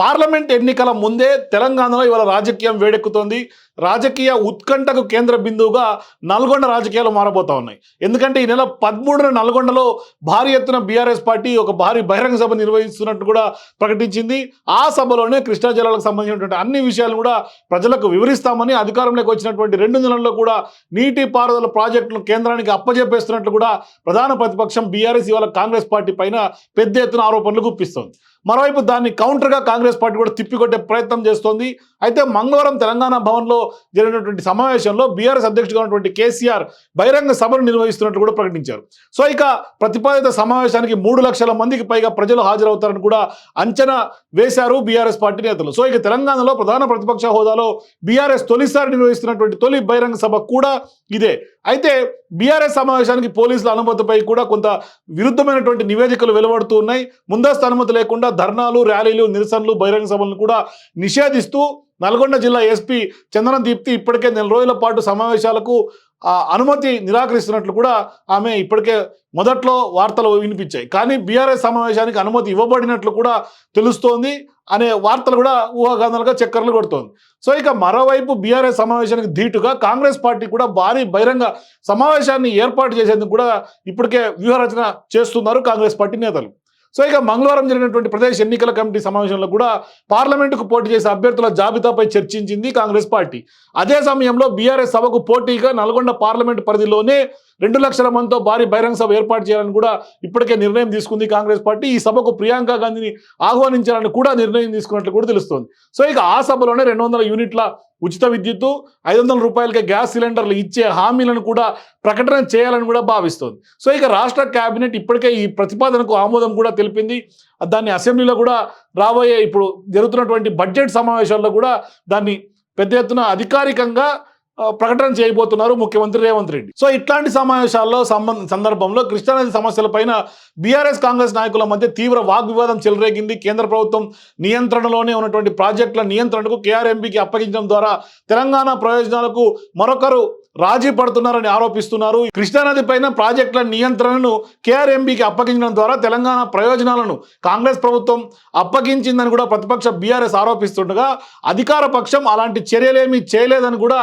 Parliament ఎన్నికల ముందే తెలంగాణలో ఇవాళ రాజకీయం వేడెక్కుతోంది. రాజకీయ ఉత్కంఠకు కేంద్ర బిందువుగా నల్గొండ రాజకీయాలు మారబోతా ఉన్నాయి. ఎందుకంటే ఈ నెల పదమూడున నల్గొండలో భారీ ఎత్తున బీఆర్ఎస్ పార్టీ ఒక భారీ బహిరంగ సభ నిర్వహిస్తున్నట్టు కూడా ప్రకటించింది. ఆ సభలోనే కృష్ణా జిల్లాలకు సంబంధించినటువంటి అన్ని విషయాలు కూడా ప్రజలకు వివరిస్తామని అధికారంలోకి వచ్చినటువంటి రెండు నెలల్లో కూడా నీటి పారుదల ప్రాజెక్టులు కేంద్రానికి అప్పజెప్పేస్తున్నట్లు కూడా ప్రధాన ప్రతిపక్షం బీఆర్ఎస్ ఇవాళ కాంగ్రెస్ పార్టీ పైన పెద్ద ఎత్తున ఆరోపణలు గుప్పిస్తోంది. మరోవైపు దాన్ని కౌంటర్గా కాంగ్రెస్ పార్టీ కూడా తిప్పికొట్టే ప్రయత్నం చేస్తోంది. అయితే మంగళవారం తెలంగాణ భవన్లో జరిగినటువంటి సమావేశంలో బీఆర్ఎస్ అధ్యక్షుడుగా ఉన్నటువంటి కేసీఆర్ బహిరంగ సభను నిర్వహిస్తున్నట్లు కూడా ప్రకటించారు. సో ఇక ప్రతిపాదిత సమావేశానికి మూడు లక్షల మందికి పైగా ప్రజలు హాజరవుతారని కూడా అంచనా వేశారు బీఆర్ఎస్ పార్టీ నేతలు. సో ఇక తెలంగాణలో ప్రధాన ప్రతిపక్ష హోదాలో బీఆర్ఎస్ తొలిసారి నిర్వహిస్తున్నటువంటి తొలి బహిరంగ సభ కూడా ఇదే. అయితే బీఆర్ఎస్ సమావేశానికి పోలీసుల అనుమతిపై కూడా కొంత విరుద్ధమైనటువంటి నివేదికలు వెలువడుతూ ఉన్నాయి. ముందస్తు అనుమతి లేకుండా ధర్నాలు ర్యాలీలు నిరసనలు బహిరంగ సభలను కూడా నిషేధిస్తూ నల్గొండ జిల్లా ఎస్పీ చందనం దీప్తి ఇప్పటికే నెల రోజుల పాటు సమావేశాలకు ఆ, అనుమతి నిరాకరిస్తున్నట్లు కూడా ఆమె ఇప్పటికే మొదట్లో వార్తలు వినిపించాయి. కానీ బీఆర్ఎస్ సమావేశానికి అనుమతి ఇవ్వబడినట్లు కూడా తెలుస్తోంది అనే వార్తలు కూడా ఊహాగానాలుగా చక్కర్లు కొడుతోంది. సో ఇక మరోవైపు బీఆర్ఎస్ సమావేశానికి ధీటుగా కాంగ్రెస్ పార్టీ కూడా భారీ బహిరంగ సమావేశాన్ని ఏర్పాటు చేసేందుకు కూడా ఇప్పటికే వ్యూహరచన చేస్తున్నారు కాంగ్రెస్ పార్టీ నేతలు. సో ఇక మంగళవారం జరిగినటువంటి ప్రదేశ్ ఎన్నికల కమిటీ సమావేశంలో కూడా పార్లమెంటుకు పోటీ చేసే అభ్యర్థుల జాబితాపై చర్చించింది కాంగ్రెస్ పార్టీ. అదే సమయంలో బీఆర్ఎస్ సభకు పోటీగా నల్గొండ పార్లమెంటు పరిధిలోనే రెండు లక్షల మందితో భారీ బహిరంగ సభ ఏర్పాటు చేయాలని కూడా ఇప్పటికే నిర్ణయం తీసుకుంది కాంగ్రెస్ పార్టీ. ఈ సభకు ప్రియాంక గాంధీని ఆహ్వానించాలని కూడా నిర్ణయం తీసుకున్నట్లు కూడా తెలుస్తోంది. సో ఇక ఆ సభలోనే రెండు వందల యూనిట్ల ఉచిత విద్యుత్తు ఐదు వందల రూపాయలకే గ్యాస్ సిలిండర్లు ఇచ్చే హామీలను కూడా ప్రకటన చేయాలని కూడా భావిస్తోంది. సో ఇక రాష్ట్ర కేబినెట్ ఇప్పటికే ఈ ప్రతిపాదనకు ఆమోదం కూడా తెలిపింది. దాన్ని అసెంబ్లీలో కూడా రాబోయే ఇప్పుడు జరుగుతున్నటువంటి బడ్జెట్ సమావేశాల్లో కూడా దాన్ని పెద్ద ఎత్తున అధికారికంగా ప్రకటన చేయబోతున్నారు ముఖ్యమంత్రి రేవంత్ రెడ్డి. సో ఇట్లాంటి సమావేశాల్లో సంబంధ సందర్భంలో కృష్ణానది సమస్యలపైన బీఆర్ఎస్ కాంగ్రెస్ నాయకుల మధ్య తీవ్ర వాగ్వివాదం చెలరేగింది. కేంద్ర ప్రభుత్వం నియంత్రణలోనే ఉన్నటువంటి ప్రాజెక్టుల నియంత్రణకు కేఆర్ఎంపీకి అప్పగించడం ద్వారా తెలంగాణ ప్రయోజనాలకు మరొకరు రాజీ పడుతున్నారని ఆరోపిస్తున్నారు. కృష్ణానది పైన ప్రాజెక్టుల నియంత్రణను కేఆర్ఎంబీకి అప్పగించడం ద్వారా తెలంగాణ ప్రయోజనాలను కాంగ్రెస్ ప్రభుత్వం అప్పగించిందని కూడా ప్రతిపక్ష బీఆర్ఎస్ ఆరోపిస్తుండగా అధికార పక్షం అలాంటి చర్యలేమీ చేయలేదని కూడా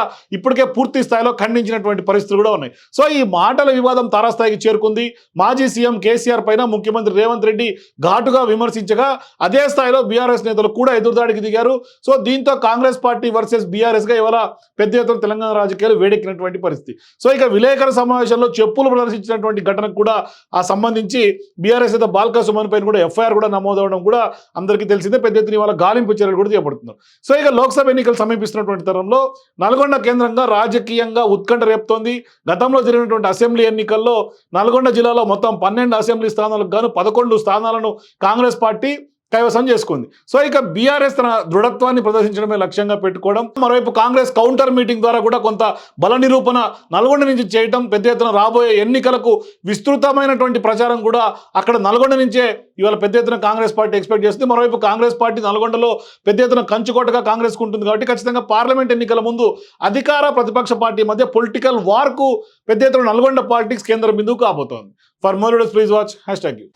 ఇప్పటికే పూర్తి స్థాయిలో ఖండించినటువంటి పరిస్థితులు కూడా ఉన్నాయి. సో ఈ మాటల వివాదం తారాస్థాయికి చేరుకుంది. మాజీ సీఎం కేసీఆర్ పైన ముఖ్యమంత్రి రేవంత్ రెడ్డి ఘాటుగా విమర్శించగా అదే స్థాయిలో బీఆర్ఎస్ నేతలు కూడా ఎదురుదాడికి దిగారు. సో దీంతో కాంగ్రెస్ పార్టీ వర్సెస్ బీఆర్ఎస్గా ఇవాళ పెద్ద ఎత్తున తెలంగాణ రాజకీయాలు వేడెక్కినటువంటి పరిస్థితి. సో ఇక విలేకరుల సమావేశంలో చెప్పులు ప్రదర్శించినటువంటి ఘటనకు కూడా ఆ సంబంధించి బీఆర్ఎస్ నేత బాల్క సుమన్ పైన కూడా ఎఫ్ఐఆర్ కూడా నమోదవడం కూడా అందరికీ తెలిసిందే. పెద్ద ఎత్తున ఇవాళ గాలింపు చర్యలు కూడా చేపడుతున్నారు. సో ఇక లోక్సభ ఎన్నికలు సమీపిస్తున్నటువంటి తరంలో నల్గొండ కేంద్రంగా రాజకీయంగా ఉత్కంఠ రేపుతోంది. గతంలో జరిగినటువంటి అసెంబ్లీ ఎన్నికల్లో నల్గొండ జిల్లాలో మొత్తం పన్నెండు అసెంబ్లీ స్థానాలకు గాను పదకొండు స్థానాలను కాంగ్రెస్ పార్టీ కైవసం చేసుకుంది. సో ఇక బీఆర్ఎస్ తన దృఢత్వాన్ని ప్రదర్శించడమే లక్ష్యంగా పెట్టుకోవడం మరోవైపు కాంగ్రెస్ కౌంటర్ మీటింగ్ ద్వారా కూడా కొంత బల నిరూపణ నల్గొండ నుంచి చేయటం పెద్ద ఎత్తున రాబోయే ఎన్నికలకు విస్తృతమైనటువంటి ప్రచారం కూడా అక్కడ నల్గొండ నుంచే ఇవాళ పెద్ద ఎత్తున కాంగ్రెస్ పార్టీ ఎక్స్పెక్ట్ చేస్తుంది. మరోవైపు కాంగ్రెస్ పార్టీ నల్గొండలో పెద్ద ఎత్తున కంచుకోటగా కాంగ్రెస్ ఉంటుంది కాబట్టి ఖచ్చితంగా పార్లమెంట్ ఎన్నికల ముందు అధికార ప్రతిపక్ష పార్టీ మధ్య పొలిటికల్ వార్కు పెద్ద ఎత్తున నల్గొండ పాలిటిక్స్ కేంద్ర బిందువు కాబోతోంది. For more please watch hashtag U.